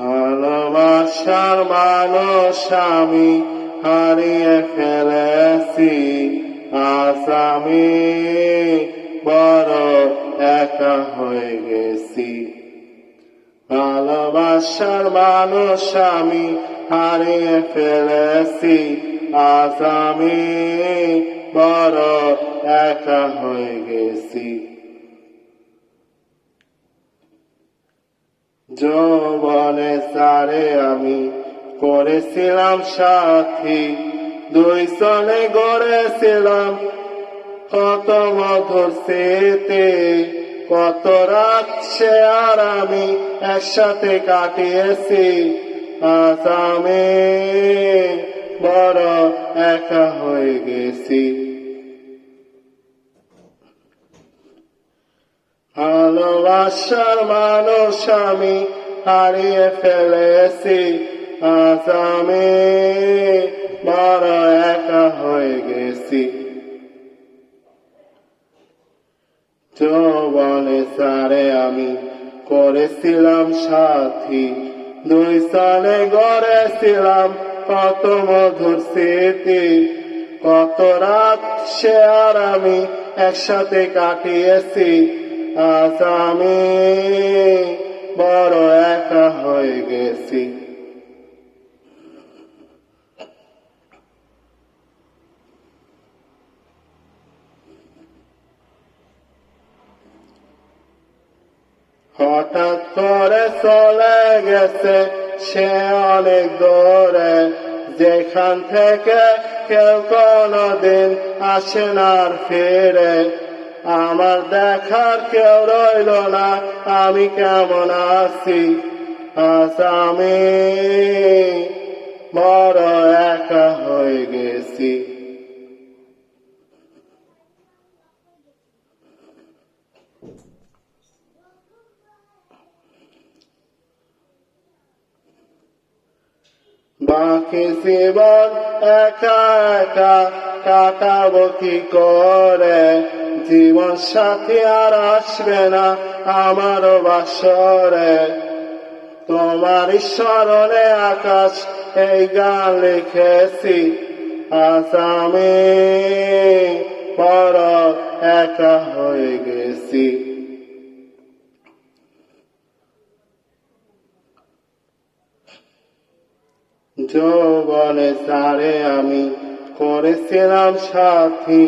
ভালোবাসার মানুষ আমি, হারিয়ে ফেলেছি। আজ আমি বড় একা হয়ে গেছি। ভালোবাসার মানুষ আমি, হারিয়ে ফেলেছি। আজ আমি বড় একা হয়ে গেছি। যৌবনে সারে আমি করেছিলাম সাথী। দুই সনে গড়েছিলাম কত মধুর সেতে কত রাত আর আমি একসাথে কাটিয়েছি। আজ আমি বড় একা হয়ে গেছি। ভালোবাসার মানুষ আমি হারিয়ে ফেলেছি। আজ আমি বড় একা হয়ে গেছি। সারে আমি করেছিলাম সাথী। দুই সালে গড়েছিলাম কত মধুর স্মৃতি। কত রাত সে আর আমি একসাথে কাটিয়েছি। আজ আমি বড় একা হয়ে গেছি। হঠাৎ করে চলে গেছে সে অনেক দূরে, যেখান থেকে কেউ কোনদিন আসে না ফিরে। আমার দেখার কেউ রইল না, আমি কেমন আছি? আজ আমি বড় একা হয়ে গেছি। বাকি জীবন একা একা কাটাবো কি করে? জীবন সাথী আর আসবে না আমার বাসরে। তোমার স্মরণে আকাশ এই গান লিখেছি আমি বড় একা হয়ে গেছি। যৌবনে সারে আমি করেছিলাম সাথী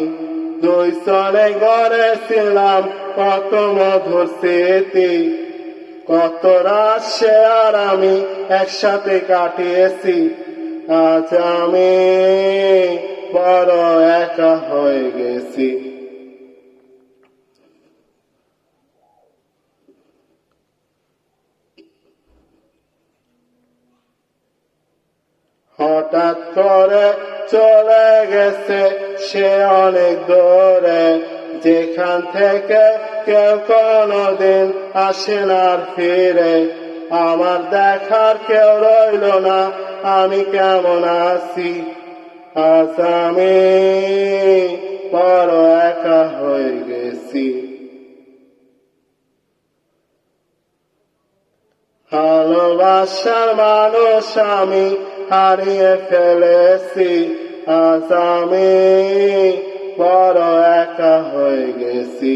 দুই চলে গড়ে ছিলাম কত মধুর স্মৃতি কত সে আর আমি একসাথে কাটিয়েছি আজ আমি বড় একা হয়ে গেছি হঠাৎ করে চলে গেছে সে অনেক দূরে। যেখান থেকে কেউ কোনদিন আসে না ফিরে। আমার দেখার কেউ রইল না, আমি কেমন আছি? আজ আমি বড় একা হয়ে গেছি। ভালোবাসার মানুষ আমি হারিয়ে ফেলেছি, আজ আমি বড় একা হয়ে গেছি।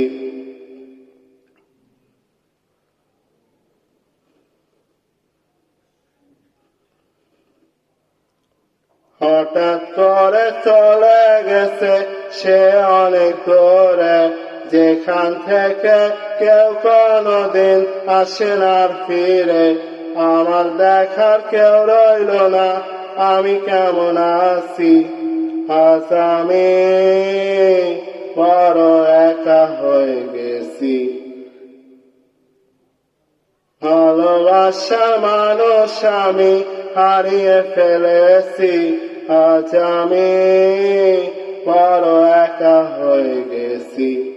হঠাৎ করে চলে গেছে সে অনেক দূরে, যেখান থেকে কেউ কোনদিন আসে না আর ফিরে। আমার দেখার কেউ রইল না। আমি কেমন আছি? আজ আমি বড় একা হয়ে গেছি। ভালোবাসা মানুষ আমি হারিয়ে ফেলেছি। আজ আমি বড় একা হয়ে গেছি।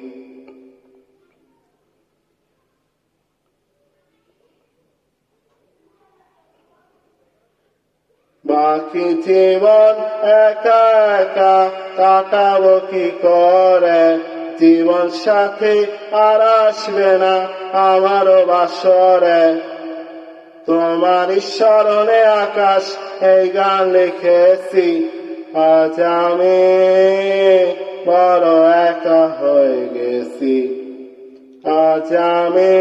জীবন একা একা কাটাবো কি করে? জীবন সাথী আর আসবে না আমারও বাসরে। তোমার স্মরণে আকাশ এই গান লিখেছি, আজ আমি বড় একা হয়ে গেছি। আজ আমি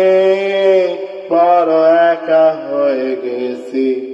বড় একা হয়ে গেছি।